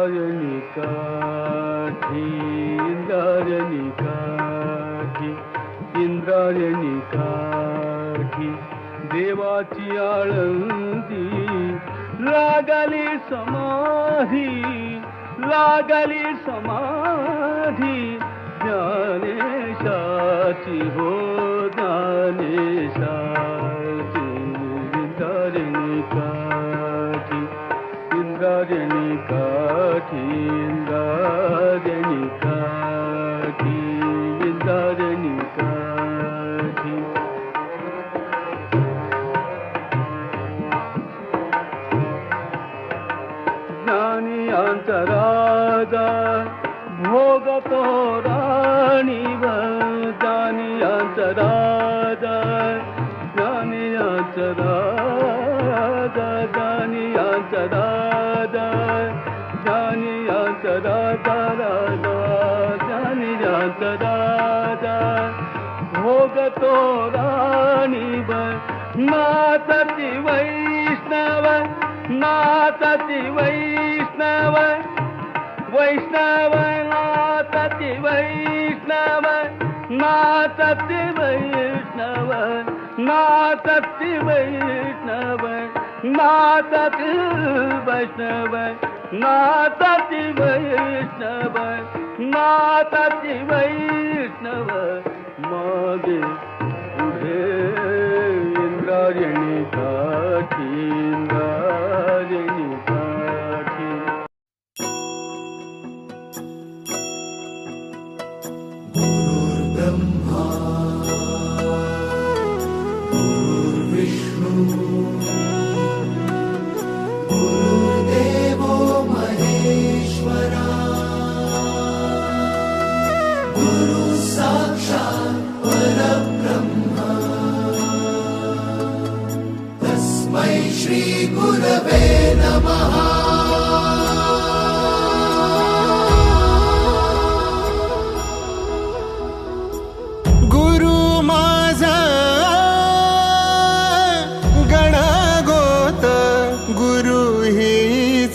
इंद्रायणी काठी इंद्रायणी काठी इंद्रायणी काठी देवाची आळंदी लागली समाधी लागली समाधी ज्ञानेशाची हो ज्ञानेशाची इंद्रायणी काठी राधा शांत अंतराजा भोगतो राणीव नातती वैष्णव नातती वैष्णव. वैष्णव नातती वैष्णव. नातती वैष्णव नातती वैष्णव. नातती वैष्णव नातती वैष्णव. माता जी वैष्णव मागे जे इंद्रायणी इंदारणी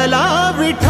भेटला विठ्ठल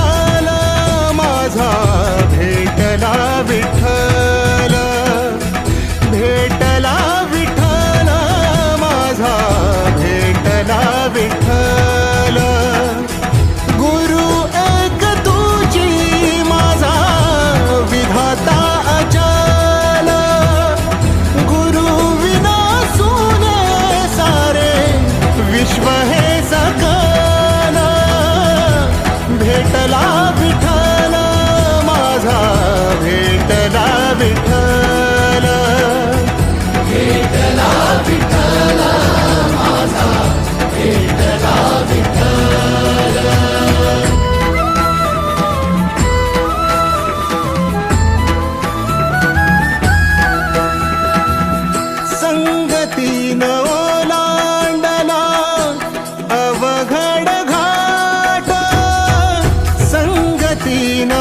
Medina.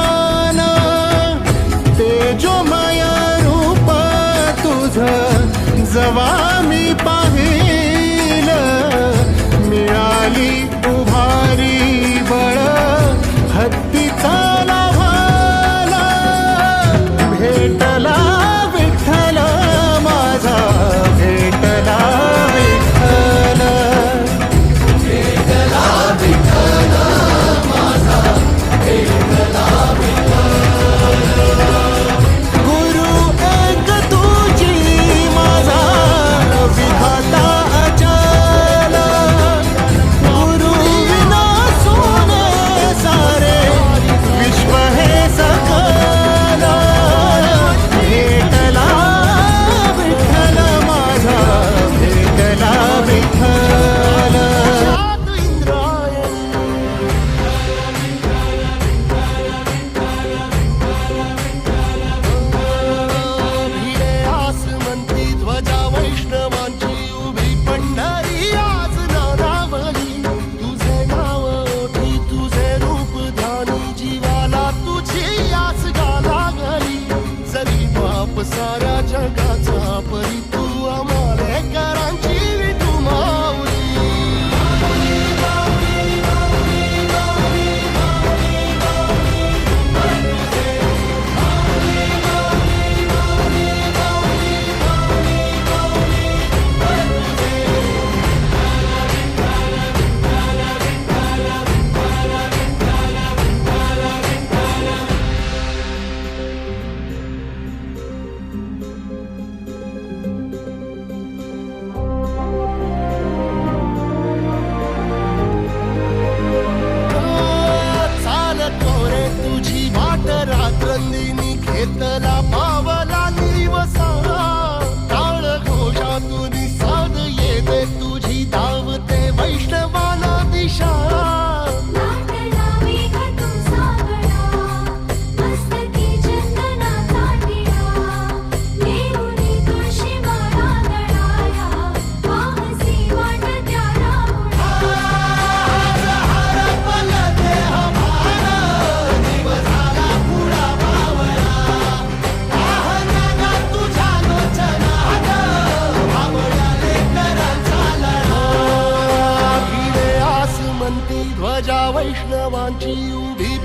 keep on.